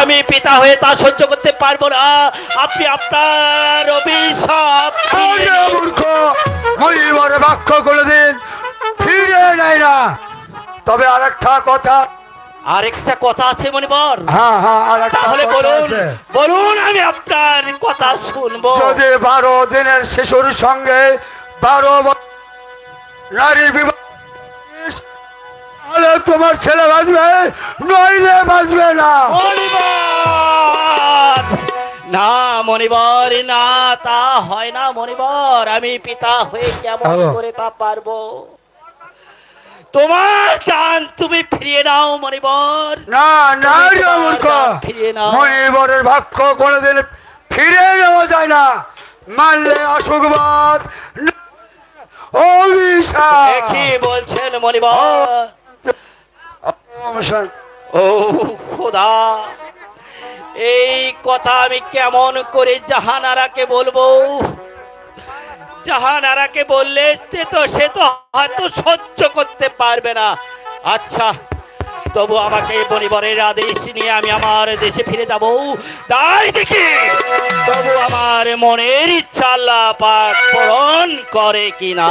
আমি পিতা হয়ে তা সহ্য করতে পারব না। আপনি আপনার বাক্য করে দিন ফিরে নাই না। তবে আরেকটা কথা। আরেকটা কথা আছে মনিবর হ্যাঁ হ্যাঁ তাহলে বলুন বলুন আমি আপনার কথা শুনব। যদি বারো দিনের শিশুর সঙ্গে বারো নারী বিবাহ তাহলে তোমার ছেলে বাঁচবে? নইলে বাঁচবে না। না মণিবর না তা হয় না মণিবর। আমি পিতা হয়ে কেমন করে তা পারব? তোমার কান তুমি ফিরিয়ে নাও মণিবর। না না দান ফিরিয়ে নাও। মনিবরের বাক্য কোনোদিন ফিরে নেওয়া যায় না। মানলে অসুখবাদ অভিশাপ। কি বলছেন মণিবর? অবসান। ও খোদা, এই কথা আমি কেমন করে জাহানারাকে বলব? জাহানারাকে বললে সে তো সে তো হয়তো সহ্য করতে পারবে না। আচ্ছা তবু আমাকে পরিবারের আদেশ নিয়ে আমি আমার দেশে ফিরে যাব। তাই দেখি, তবু আমার মনের ইচ্ছা আল্লাহ পাক পূরণ করে কিনা।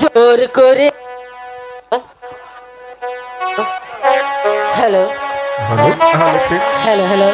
জোর করে। Hello hello hello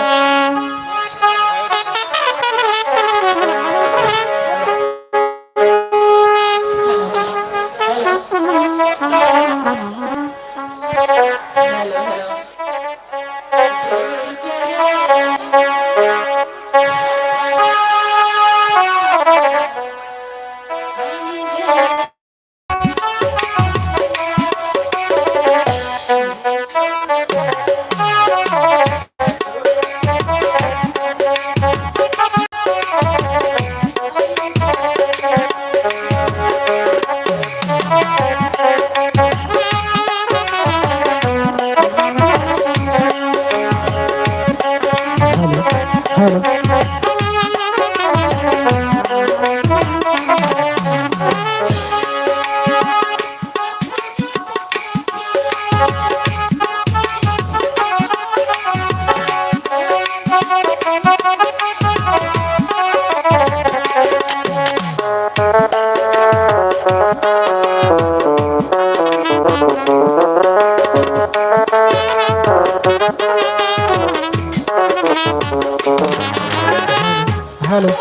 hello.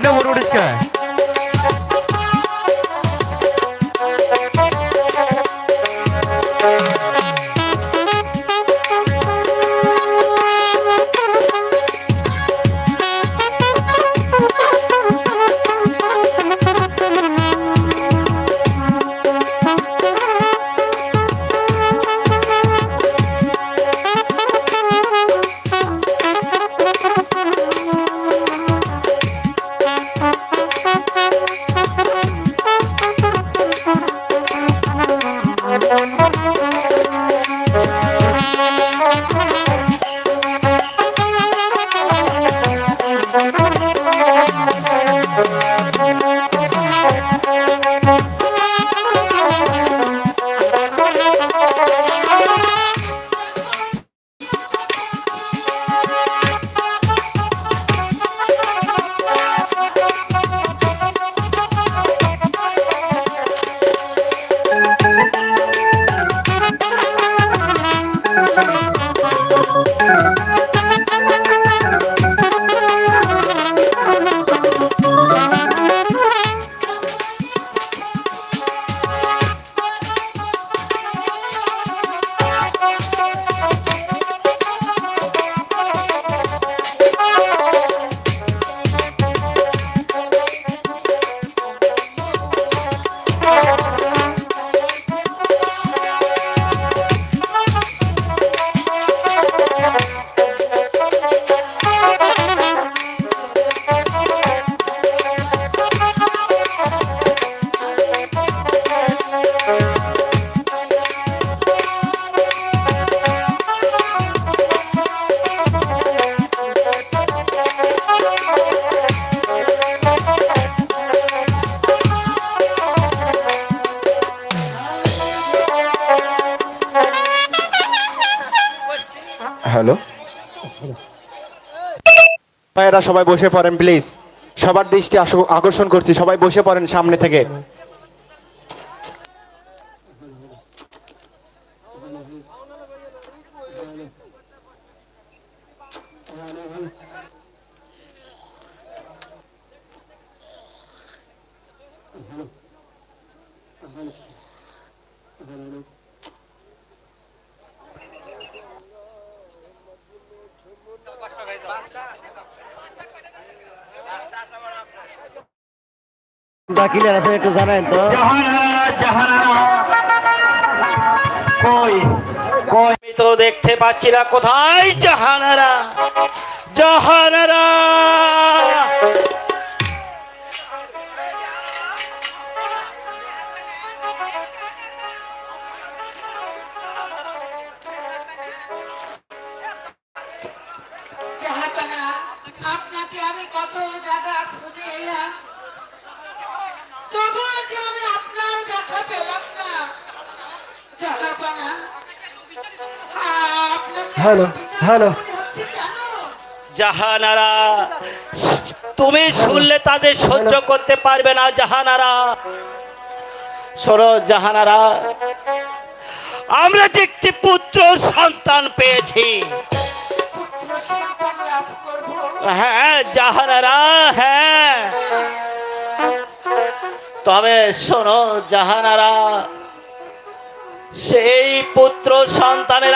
एकदम उड़ उड़ के ভাইয়েরা সবাই বসে পড়েন প্লিজ সবার দৃষ্টি আকর্ষণ করছি। সবাই বসে পড়েন সামনে থেকে। ক্লিয়ার আছে একটু জানাই তো। আমি তো দেখতে পাচ্ছি না কোথায় জাহানারা। জাহানারা। আপনাকে আমি কত জায়গা হ্যালো, হ্যালো। জাহানারা তুমি শুনলে তাদের সহ্য করতে পারবে না জাহানারা। শোনো জাহানারা আমরা যে একটি পুত্র সন্তান পেয়েছি। হ্যাঁ জাহানারা হ্যাঁ। তবে শোনো জাহানারা সেই পুত্র সন্তানের